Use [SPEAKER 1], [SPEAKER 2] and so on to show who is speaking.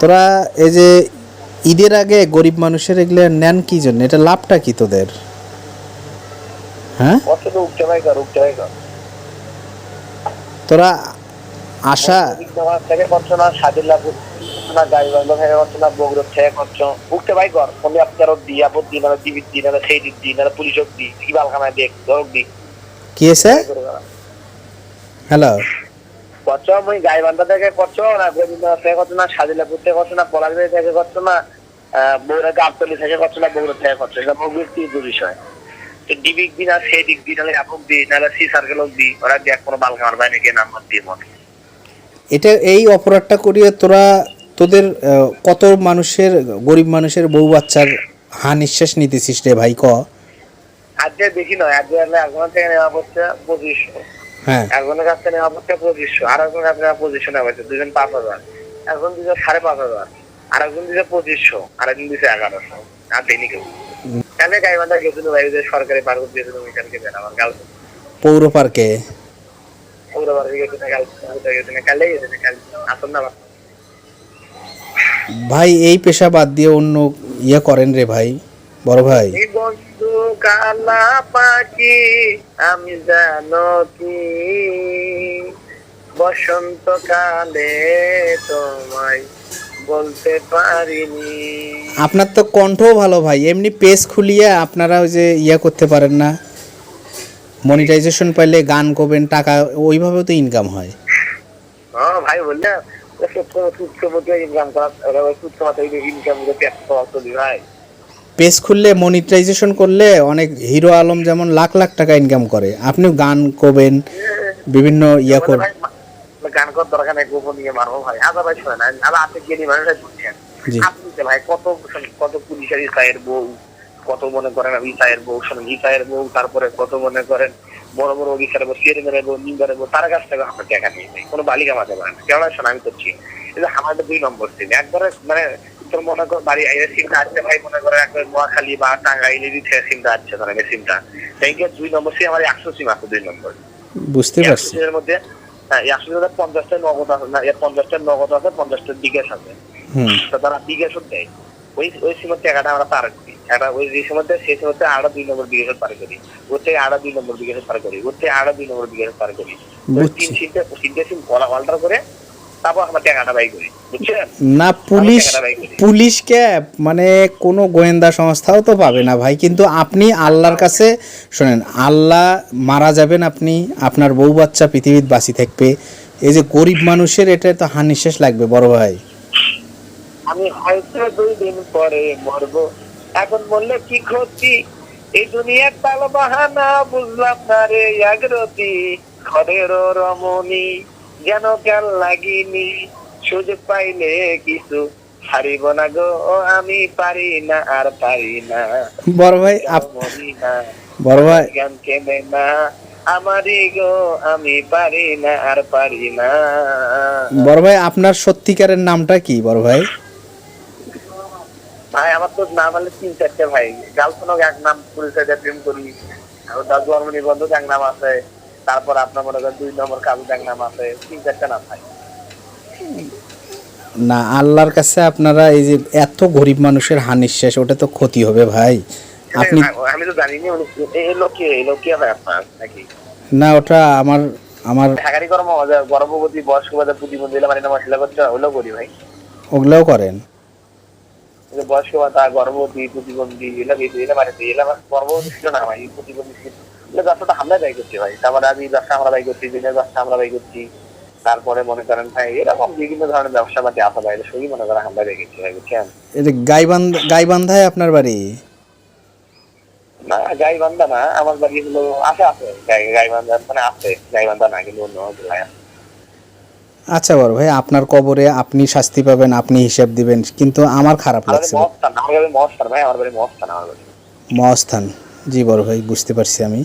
[SPEAKER 1] তোরা এই যে ঈদের আগে গরিব মানুষের এগুলো নেন কি জন্য? এটা লাভটা কি তোদের? হ্যাঁ? তোরা আশা
[SPEAKER 2] তোমার না সাদিল্লা না গাড়ি বাংলা থেকে করছ না বগুড়ার থেকে করছ? উঠতে ভাই কর তুমি আপনার দি আপদ দি না দিবি সেই দিক দি না পুলিশক কি
[SPEAKER 1] আছে হ্যালো?
[SPEAKER 2] করছ? মুই গাই বান্ধা থেকে করছ না গোবিন্দ থেকে করছ না সাদিলাপুর থেকে করছ না পলাশবাড়ি থেকে করছ না বগুড়া গাবতলি থেকে করছ না বগুড়া থেকে করছ। এটা কি বিষয়? তো ডিবিক সেই দিক নাহলে আপক নাহলে সি সার্কেল দি ওরা দেখ কোনো বালখানার বাইরে গিয়ে নাম্বার দিয়ে মনে
[SPEAKER 1] এটা এই অপরাধটা করিয়ে তোরা তোদের কত মানুষের গরিব মানুষের বউ বাচ্চার হা নিঃশ্বাস নিতেছিস রে ভাই ক?
[SPEAKER 2] আজকে বেশি নয় আজকে একজন থেকে নেওয়া পড়ছে পঁচিশশো। একজনের কাছ থেকে নেওয়া পড়ছে পঁচিশশো আর একজনের কাছ নেওয়া পঁচিশশো নেওয়া হয়েছে দুজন পাঁচ হাজার। একজন দিচ্ছে সাড়ে পাঁচ হাজার আর একজন দিচ্ছে পঁচিশশো আর একজন দিচ্ছে এগারোশো। আর দেয়নি কেউ। কালকে গাইবান্ধা গেছিল ভাই সরকারি পার্ক দিয়েছিল দেন আমার কাল
[SPEAKER 1] পৌর পার্কে?
[SPEAKER 2] ওরা বাড়ি গেছে না কাল গেছে না কালে গেছে না কাল। আসুন না
[SPEAKER 1] ভাই এই পেশা বাদ দিয়ে অন্য ইয়ে করেন রে ভাই বড় ভাই।
[SPEAKER 2] কালা পাখি আমি জানো কি? বসন্ত কালে তোমায় বলতে পারিনি।
[SPEAKER 1] আপনার তো কণ্ঠও ভালো ভাই এমনি পেজ খুলিয়ে আপনারা ওই যে ইয়ে করতে পারেন না। মনিটাইজেশন পাইলে গান করবেন টাকা ওইভাবেও তো ইনকাম হয়।
[SPEAKER 2] হ্যাঁ ভাই বললে সুস্থ মতো ইনকাম করা সুস্থ মতো ইনকাম করতে একশো চলি ভাই।
[SPEAKER 1] পেজ খুললে মনিটাইজেশন করলে অনেক হিরো আলম যেমন লাখ লাখ টাকা ইনকাম করে। আপনি গান করবেন বিভিন্ন ইয়া কর
[SPEAKER 2] ভাই, গান করার দরকার নেই গোপন মারবো ভাই। আদা ভাই শোনেন আবার আপনি গেলি মানুষের বুঝছেন আপনি ভাই কত কত পুলিশের ইসাইয়ের বউ কত মনে করেন ইসাইয়ের বউ শোনেন ইসাইয়ের বউ তারপরে কত মনে করেন বড় বড় অফিসারের বউ চেয়ারম্যানের বউ নিম্বারের বউ তার কাছ থেকে টাকা নিয়ে কোনো বালিকা মাঝে পারে না কেননা শোনা আমি করছি যে আমাদের দুই নম্বর সিম একবারে মানে তোর মনে কর বাড়ি সিমটা আসছে ভাই মনে করে একবার নোয়াখালী বা টাঙ্গাইলে দিচ্ছে সিমটা আসছে ধরেন সিমটা। সেই দুই নম্বর সিম আমার একশো সিম আছে দুই নম্বর।
[SPEAKER 1] বুঝতে পারছি।
[SPEAKER 2] এর মধ্যে হ্যাঁ একশো জনের পঞ্চাশটা নগদ আছে না পঞ্চাশটা নগদ আছে পঞ্চাশটা বিকাশ আছে। তো তারা বিকাশও দেয়। ওই ওই সময় টাকাটা আমরা পার করি। একটা ওই যে সময় সেই সময় আড়া দুই নম্বর বিকাশ পার করি। ওর থেকে আড়া দুই নম্বর বিকাশ পার করি। ওর থেকে আড়া দুই নম্বর বিকাশ পার করি। তিন সিমটা তিনটে সিম কলা অল্টার করে
[SPEAKER 1] না পুলিশ। পুলিশকে মানে কোনো গোয়েন্দা সংস্থাও তো পাবে না ভাই কিন্তু আপনি আল্লাহর কাছে শোনেন আল্লাহ মারা যাবেন আপনি আপনার বউ বাচ্চা পৃথিবীর বাঁচি থাকবে। এই যে গরিব মানুষের এটা তো লাগবে বড় ভাই।
[SPEAKER 2] আমি হয়তো দুই দিন পরে মরবো। এখন বললে কি ক্ষতি? এই দুনিয়ার তাল বাহানা বুঝলাম না রে জাগ্রতি ঘরের রমণী। যেন কেন লাগিনি সুযোগ পাইলে কিছু হারিব না গো। আমি পারি না আর পারি না।
[SPEAKER 1] বড় ভাই বড় ভাই।
[SPEAKER 2] জ্ঞান কেনে না? আমারই গো আমি পারি না আর পারি না।
[SPEAKER 1] বড় ভাই আপনার সত্যিকারের নামটা কি বড় ভাই?
[SPEAKER 2] ভাই আমার তো নাম হলে তিন চারটে ভাই। গার্লফ্রেন্ড এক নাম পুলিশের প্রেম করি। আর তার জন্ম নিবন্ধক এক নাম আছে। তারপর আপনার মনে করেন দুই নম্বর কাগজ এক নাম আছে তিন চারটে নাম ভাই
[SPEAKER 1] না আল্লাহর কাছে আপনারা এই যে এত গরিব মানুষের হানিশ্বাস ওটা তো ক্ষতি হবে ভাই। আপনি
[SPEAKER 2] আমি- তো জানি না এই লোকে এই লোকে ভাই আপনার নাকি?
[SPEAKER 1] না ওটা আমার আমার
[SPEAKER 2] ঢাকারি কর্ম গর্ভবতী বয়স্ক বাজার প্রতিবন্ধী মানে মশলা করছে ওগুলো করি ভাই।
[SPEAKER 1] ওগুলোও করেন?
[SPEAKER 2] বয়স্ক ভাতা গর্ভবতী প্রতিবন্ধী এলা বেশি এলা মানে এলা আমার গর্ভবতী ছিল না ভাই প্রতিবন্ধী ছিল। এগুলো ব্যবসাটা আমরা ব্যয় করছি ভাই তারপরে আমি ব্যবসা আমরা ব্যয় করছি দিনের ব্যবসা আমরা ব্যয় করছি। তারপরে মনে করেন ভাই এরকম বিভিন্ন ধরনের ব্যবসা পাতি আসা ভাই সবই মনে করেন আমরা ব্যয় করছি ভাই বুঝছেন?
[SPEAKER 1] এই যে গাইবান্ধায় আপনার বাড়ি?
[SPEAKER 2] না গাই বান্ধা না আমার বাড়ি হলো আছে আছে। গাই গাই বান্ধা মানে আছে গাই বান্ধা না কিন্তু অন্য জেলায় আছে।
[SPEAKER 1] আচ্ছা বড় ভাই আপনার কবরে আপনি শাস্তি পাবেন আপনি হিসাব দিবেন কিন্তু আমার খারাপ লাগছে
[SPEAKER 2] মহস্থান আমার বাড়ি মহস্থান ভাই আমার বাড়ি মহস্থান আমার বাড়ি।
[SPEAKER 1] মস্থান জি বড় ভাই বুঝতে পারছি আমি।